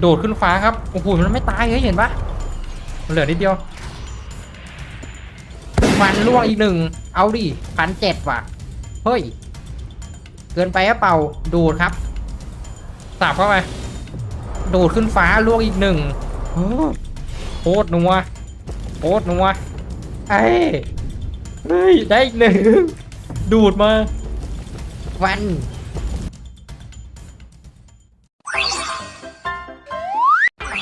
โดดขึ้นฟ้าครับโอ้โหมันไม่ตายเฮ้ยเห็นปะเหลือนิดเดียวฟันล่วงอีกหนึ่งเอาดิพันเจ็ดว่ะเฮ้ยเกินไปหรือเป่าดูดครับสับเข้าไปดูดขึ้นฟ้าล่วงอีกหนึ่งโคตรนัวโคตรนัวไอ้เฮ้ยได้อีกหนึ่งดูดมาฟัน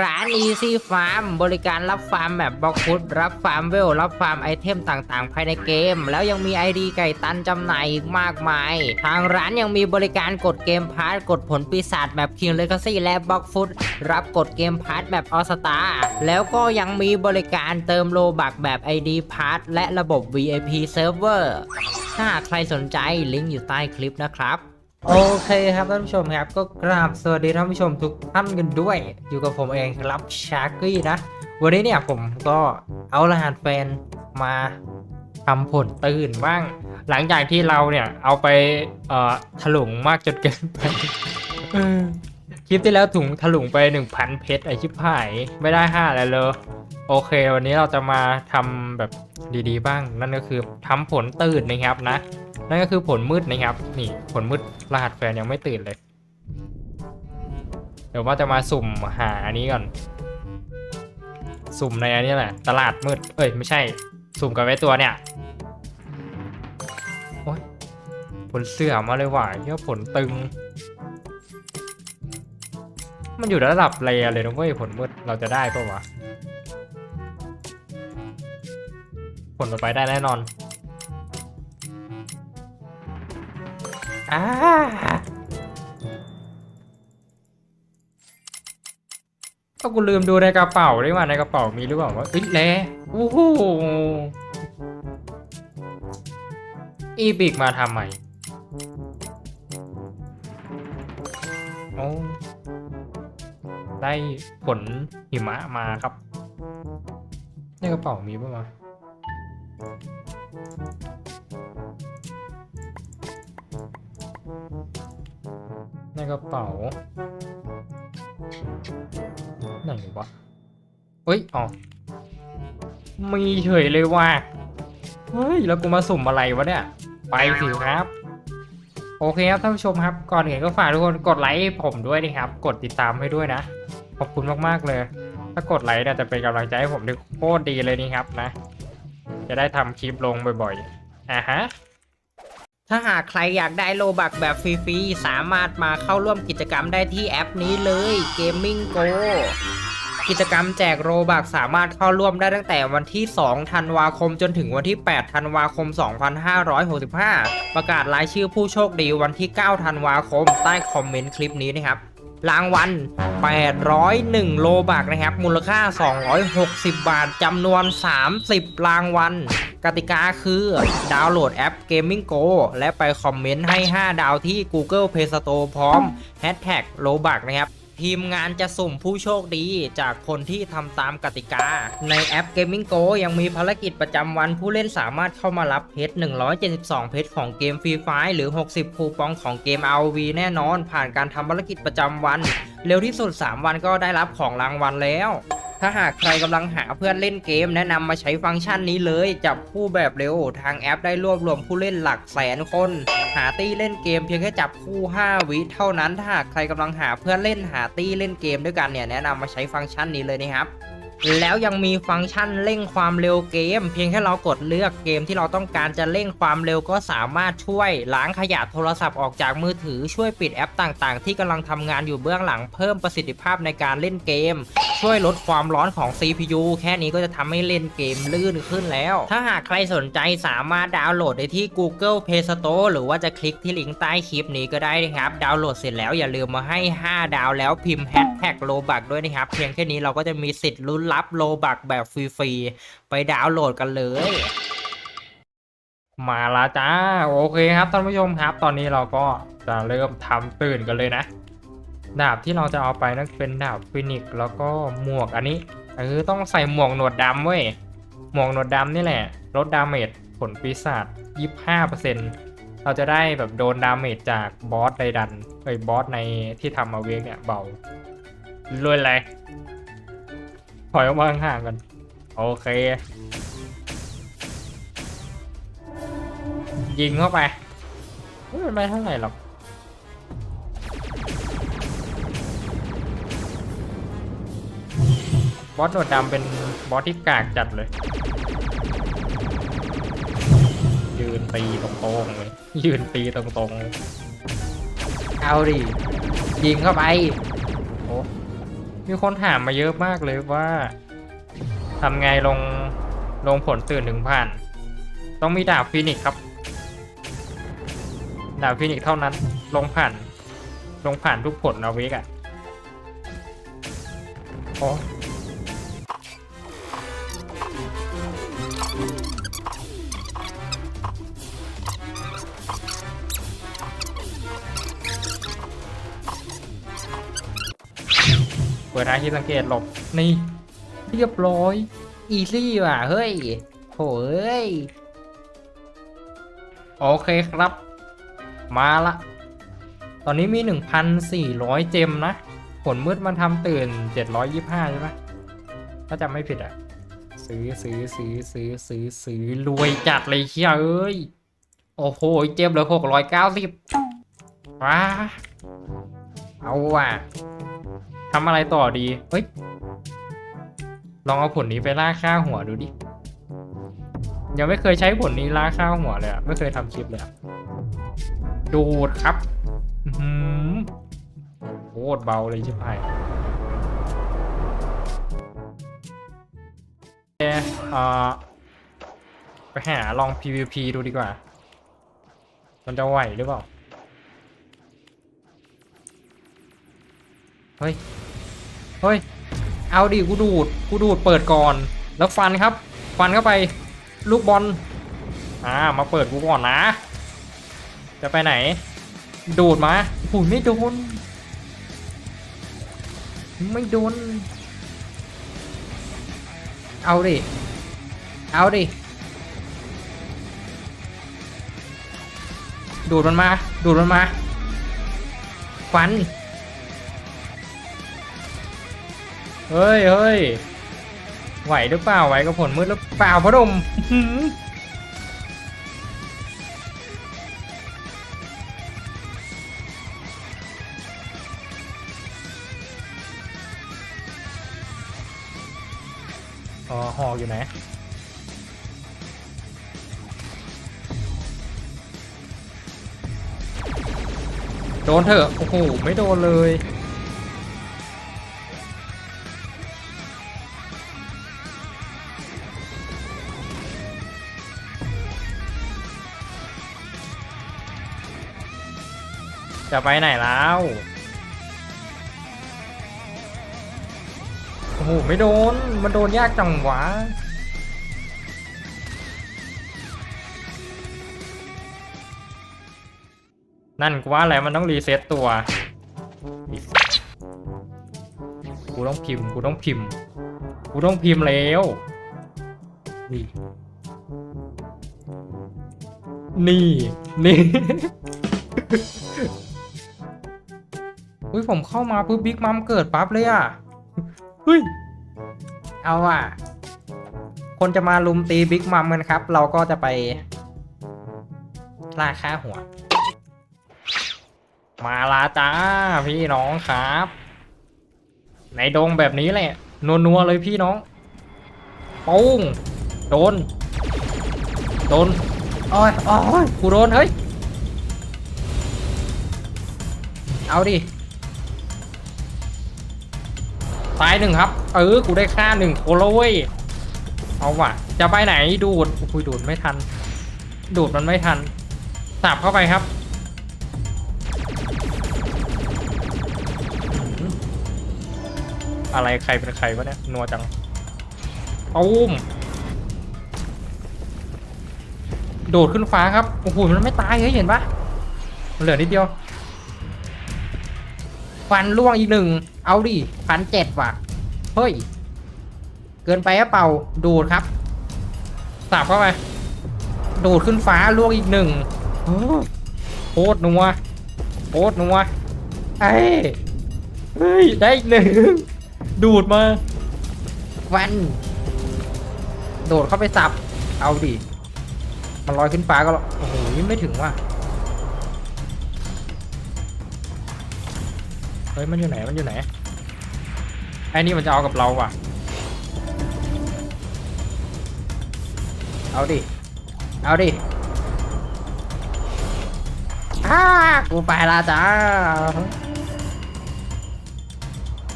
ร้าน Easy Farm บริการรับฟาร์มแบบบล็อกฟุตรับฟาร์มเวล รับฟาร์มไอเทมต่างๆ ภายในเกม แล้วยังมี ID ไก่ตันจำหน่ายอีกมากมาย ทางร้านยังมีบริการกดเกมพาร์ทกดผลปีศาจแบบ King Legacy และบล็อกฟุตรับกดเกมพาร์ทแบบออสตาแล้วก็ยังมีบริการเติมโลบักแบบ ID พาร์ทและระบบ VIP Server ถ้าใครสนใจลิงก์อยู่ใต้คลิปนะครับ โอเคครับท่านผู้ชมครับก็กราบสวัสดีท่านผู้ชมทุกท่านกันด้วย อยู่กับผมเองครับชาร์กี้นะ วันนี้เนี่ยผมก็เอารหัสแฟนมาทำผลตื่นบ้าง หลังจากที่เราเนี่ยเอาไปเอ่อถลุงมากจนเกินไปคลิปที่แล้วถุงถลุงไป 1,000 เพชรไอชิบหายไม่ได้ห้าอะไรเลยโอเค วันนี้เราจะมาทำแบบดีๆบ้าง นั่นก็คือทำผลตื่นนะครับนะ นั่นก็คือผลมืดนะครับ นี่ผลมืดรหัสแฟนยังไม่ตื่นเลย เดี๋ยวว่าจะมาสุ่มหาอันนี้ก่อน สุ่มในอันนี้แหละ ตลาดมืด เอ้ยไม่ใช่ สุ่มกับไอ้ตัวเนี่ยโอ้ยผลเสื่อมมาเลยว่ะเยอะผลตึง มันอยู่ระดับเลเลยนะเว้ยผลมืดเราจะได้ปะวะผลต่อไปได้แน่นอน อ่าก็กูลืมดูในกระเป๋าได้ว่าในกระเป๋ามีหรือเปล่าว่าเอ้ยแล้โอ้โหอีบิกมาทำไมโอ้ได้ผลหิมะมาครับ ในกระเป๋ามีป่ะวะ กระเป๋า ไหนวะเฮ้ย อ๋อ มีเฉยเลยว่ะ เฮ้ย แล้วกูมาสุ่มอะไรวะเนี่ย ไปสิครับ โอเคครับท่านผู้ชมครับ ก่อนอื่นก็ฝากทุกคนกดไลค์ผมด้วยนะครับ กดติดตามให้ด้วยนะ ขอบคุณมากๆเลย ถ้ากดไลค์เนี่ยจะเป็นกำลังใจให้ผมได้โคตรดีเลยนี่ครับนะ จะได้ทำคลิปลงบ่อยๆอ่าฮะ ถ้าหากใครอยากได้โลบักแบบฟรีๆ สามารถมาเข้าร่วมกิจกรรมได้ที่แอปนี้เลย Gaming Go กิจกรรมแจกโรบักสามารถเข้าร่วมได้ตั้งแต่วันที่ 2 ธันวาคมจนถึงวันที่ 8 ธันวาคม 2565 ประกาศรายชื่อผู้โชคดีวันที่ 9 ธันวาคมใต้คอมเมนต์คลิปนี้นะครับ รางวัล 801 โลบักนะครับ มูลค่า 260 บาทจำนวน 30 รางวัล กติกาคือดาวน์โหลดแอป Gaming Go และไปคอมเมนต์ให้ 5 ดาวที่ Google Play Store พร้อม Hashtag โลบักนะครับ ทีมงานจะสุ่มผู้โชคดีจากคนที่ทำตามกติกา ในแอป Gaming Go ยังมีภารกิจประจำวันผู้เล่นสามารถเข้ามารับเพชร 172 เพชรของเกมฟรีไฟหรือ 60 คูปองของเกม RV แน่นอน ผ่านการทำภารกิจประจำวัน เร็วที่สุด 3 วันก็ได้รับของรางวัลแล้ว ถ้าหากใครกำลังหาเพื่อนเล่นเกมแนะนำมาใช้ฟังก์ชันนี้เลย จับคู่แบบเร็ว ทางแอปได้รวบรวมผู้เล่นหลักแสนคน หาตี้เล่นเกมเพียงแค่จับคู่ 5 วิเท่านั้นถ้าหากใครกำลังหาเพื่อนเล่นหาตี้เล่นเกมด้วยกันเนี่ยแนะนำมาใช้ฟังก์ชันนี้เลยนะครับ แล้วยังมีฟังก์ชันเร่งความเร็วเกม เพียงแค่เรากดเลือกเกมที่เราต้องการจะเร่งความเร็วก็สามารถช่วยล้างขยะโทรศัพท์ออกจากมือถือช่วยปิดแอปต่างๆ ที่กำลังทำงานอยู่เบื้องหลังเพิ่มประสิทธิภาพในการเล่นเกม ช่วยลดความร้อนของ CPU แค่นี้ก็จะทำให้เล่นเกมลื่นขึ้นแล้ว ถ้าหากใครสนใจสามารถดาวน์โหลดได้ที่ Google Play Store หรือว่าจะคลิกที่ลิงก์ใต้คลิปนี้ก็ได้นะครับ ดาวน์โหลดเสร็จแล้วอย่าลืมมาให้ 5 ดาวแล้วพิมพ์แฮชแท็กโลบักด้วยนะครับเพียงแค่นี้เราก็จะมีสิทธิ์ลุ้นรับโลบักแบบฟรีๆ ไปดาวน์โหลดกันเลย มาละจ้า โอเคครับท่านผู้ชมครับ ตอนนี้เราก็จะเริ่มทำตื่นกันเลยนะ ดาบที่เราจะเอาไปนั่นเป็นดาบฟินิกซ์แล้วก็หมวกอันนี้เออต้องใส่หมวกหนวดดำเว้ย หมวกหนวดดำนี่แหละ ลดดาเมจผลปีศาจ25%เราจะได้แบบโดนดาเมจจากบอสไดดันเอ้ยบอสในที่ทำมาเวกเนี่ยเบารวยเลย ถอยออกมาห่างๆกันโอเค ยิงเข้าไปมันไม่เท่าไหร่หรอกบอสหนวดดำเป็นบอสที่กากจัดเลย ยืนตีตรงๆเลยยืนตีตรงๆเลยเอาดิยิงเข้าไป มีคนถามมาเยอะมากเลยว่าทำไงลงลงผลตื่นถึงผ่าน ต้องมีดาบฟินิกครับ ดาบฟินิกเท่านั้น ลงผ่าน ลงผ่านทุกผลเอาวิกอะโอ้ เปิดอาที่สังเกตหลบนี่เรียบร้อย อีซี่ว่ะ เฮ้ยโถเอ้ย โอเคครับ มาละ ตอนนี้มี 1,400 เจมนะ ผลมืดมันทำตื่น 725 ใช่ไหมถ้าจำไม่ผิดอะ ซื้อซื้อซื้อซื้อซื้อซื้อรวยจัดเลยเชียเอ้ย โอ้โห เจมเหลือ690ว้าเอาว่ะ ทำอะไรต่อดี เฮ้ย ลองเอาผลนี้ไปล่าค่าหัวดูดิ ยังไม่เคยใช้ผลนี้ล่าค่าหัวเลยอะไม่เคยทำคลิปเลยอะดูดครับหือโคตรเบาเลยชิบหายเอ่อเอ่อไปหาลอง PVP ดูดีกว่า มันจะไหวหรือเปล่า เฮ้ย เฮ้ย เอาดิกูดูดกูดูดเปิดก่อน แล้วฟันครับ ฟันเข้าไปลูกบอล อ่า มาเปิดกูก่อนนะ จะไปไหน ดูดมาหูไม่โดน ไม่โดน เอาดิ เอาดิ ดูดมันมา ดูดมันมา ฟัน เฮ้ยเฮ้ยไหวหรือเปล่าไหวกับผลมืดหรือเปล่าพอดมอื้อหืออ๋อหอกอยู่ไหนโดนเถอะ โอ้โห ไม่โดนเลย จะไปไหนแล้วโอ้โหไม่โดน มันโดนยากจังหวะนั่นกูว่าอะไรมันต้องรีเซ็ตตัว กูต้องพิมพ์ กูต้องพิมพ์ กูต้องพิมพ์แล้ว นี่ นี่ นี่ อุ้ยผมเข้ามาปุ๊บบิ๊กมัมเกิดปั๊บเลยอะเฮ้ยเอาว่ะ คนจะมาลุมตีบิ๊กมัมกันครับ เราก็จะไปล่าค่าหัว มาลาจ้าพี่น้องครับในดงแบบนี้แหละนัวๆเลยพี่น้องปุ้งโดน โดนโอ้ยโอ้ยกูโดนเฮ้ย เอาดิ แตตายหนึ่งครับ เออ กูได้ฆ่าหนึ่งโคโลเว้ยเอาว่ะ จะไปไหนดูดคุยดูดไม่ทัน ดูดมันไม่ทันสับเข้าไปครับ อะไรใครเป็นใครวะเนี่ย นัวจังตูมโดดขึ้นฟ้าครับ โอ้โห มันไม่ตายเฮ้ยเห็นปะมันเหลือนิดเดียว ฟันล่วงอีกหนึ่ง เอาดิพันเจ็ดว่ะ เฮ้ย เกินไปหรือเปล่าดูดครับ สับเข้าไป ดูดขึ้นฟ้าล่วงอีกหนึ่งโอ้โคตรนัวโคตรนัวไอ้ยเฮ้ย ได้อีกหนึ่ง ดูดมาฟัน โดดเข้าไปสับ เอาดิ มันลอยขึ้นฟ้าก็แล้วโอ้โหไม่ถึงว่ะ เฮ้ยมันอยู่ไหนมันอยู่ไหนไอ้นี่มันจะเอากับเราว่ะ เอาดิ เอาดิอ้ากูไปละจ้า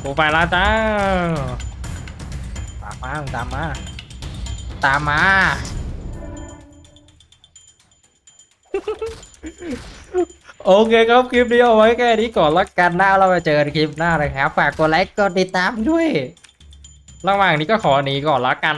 กูไปละจ้า ตามมามึงตามมา ตามมา โอเคครับคลิปนี้เอาไว้แค่นี้ก่อนละกันหน้าเรามาเจอคลิปหน้าเลยครับ ฝากกดไลค์กดติดตามด้วย ระหว่างนี้ก็ขอหนีก่อนละกัน